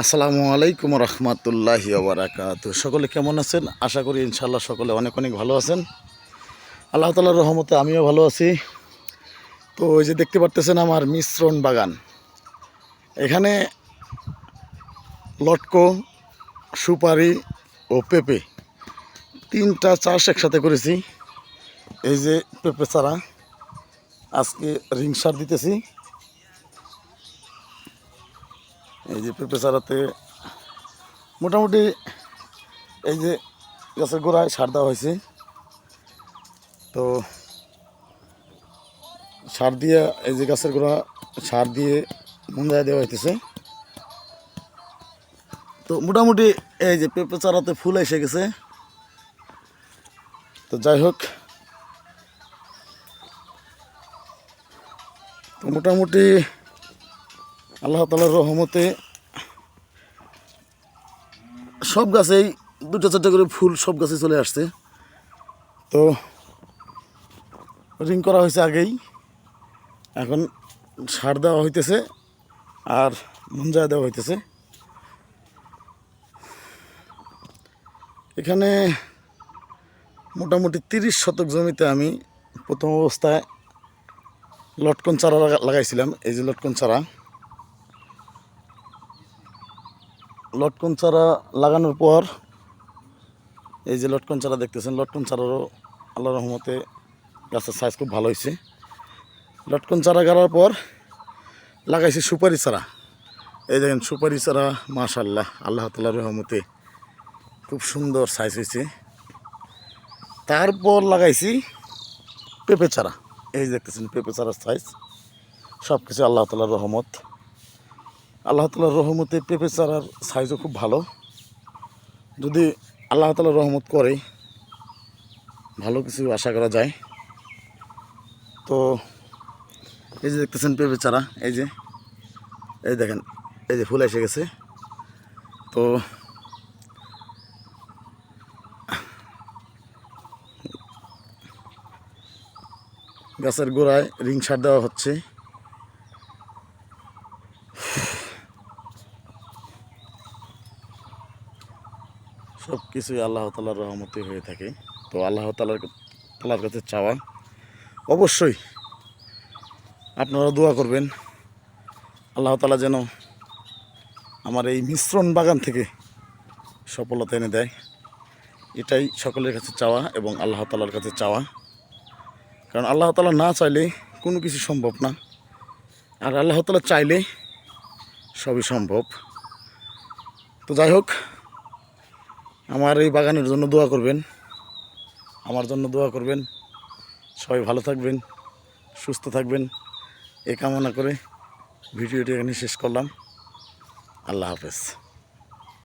আসসালামু আলাইকুম রহমতুল্লাহি ওবরাকাত সকলে কেমন আছেন? আশা করি ইনশাল্লাহ সকলে অনেক অনেক ভালো আছেন। আল্লাহ তালার রহমতে আমিও ভালো আছি। তো ওই যে দেখতে পারতেছেন আমার মিশ্রণ বাগান। এখানে লটকো, সুপারি ও পেঁপে তিনটা চাষ একসাথে করেছি। এই যে পেঁপে চারা, আজকে রিং সার দিতেছি। এই যে পেঁপে চারাতে মোটামুটি এই যে গাছের গোড়ায় সার দেওয়া হয়েছে। তো সার দিয়ে এই যে গাছের গোড়া সার দিয়ে মুন্দায় দেওয়া হইতেছে। তো মোটামুটি এই যে পেঁপে চারাতে ফুল এসে গেছে। তো যাই হোক, তো মোটামুটি আল্লাহ তালার রহমতে সব গাছেই দুটো চারটে করে ফুল সব গাছে চলে আসছে। তো রিং করা হয়েছে আগেই। এখন সার দেওয়া হইতেছে আর মুঞ্জা দেওয়া হইতেছে। এখানে মোটামুটি তিরিশ শতক জমিতে আমি প্রথম অবস্থায় লটকন চারা লাগাইছিলাম। এই যে লটকন চারা। লটকন চারা লাগানোর পর, এই যে লটকন চারা দেখতেছেন, লটকন চারারও আল্লাহ রহমতে গাছের সাইজ খুব ভালো হয়েছে। লটকন চারা গাড়ার পর লাগাইছি সুপারি চারা। এই দেখেন, সুপারি চারা মাশাল্লাহ আল্লাহ তালার রহমতে খুব সুন্দর সাইজ হয়েছে। তারপর লাগাইছি পেঁপে চারা। এই দেখতেছেন, পেঁপে চারার সাইজ সব কিছু আল্লাহ তালার রহমত। আল্লাহ তালার রহমতে পেঁপে চারার সাইজও খুব ভালো। যদি আল্লাহ তালা রহমত করে, ভালো কিছু আশা করা যায়। তো, এই যে দেখতেছেন পেঁপে চারা, এই যে, এই দেখেন, এই যে ফুল এসে গেছে। তো, গাছের গোড়ায় রিং সার দেওয়া হচ্ছে। সব কিছুই আল্লাহ তালার রহমতে হয়ে থাকে। তো আল্লাহ তালার তালার কাছে চাওয়া। অবশ্যই আপনারা দোয়া করবেন। আল্লাহ তালা যেন আমার এই মিশ্রণ বাগান থেকে সফলতা এনে দেয়। এটাই সকলের কাছে চাওয়া এবং আল্লাহ তালার কাছে চাওয়া। কারণ আল্লাহ তালা না চাইলে কোনো কিছু সম্ভব না। আর আল্লাহ তালা চাইলে সবই সম্ভব। তো যাই হোক আমার এই বাগানের জন্য দোয়া করবেন। আমার জন্য দোয়া করবেন। সবাই ভালো থাকবেন, সুস্থ থাকবেন। এ কামনা করে ভিডিওটি এখানে শেষ করলাম। আল্লাহ হাফেজ।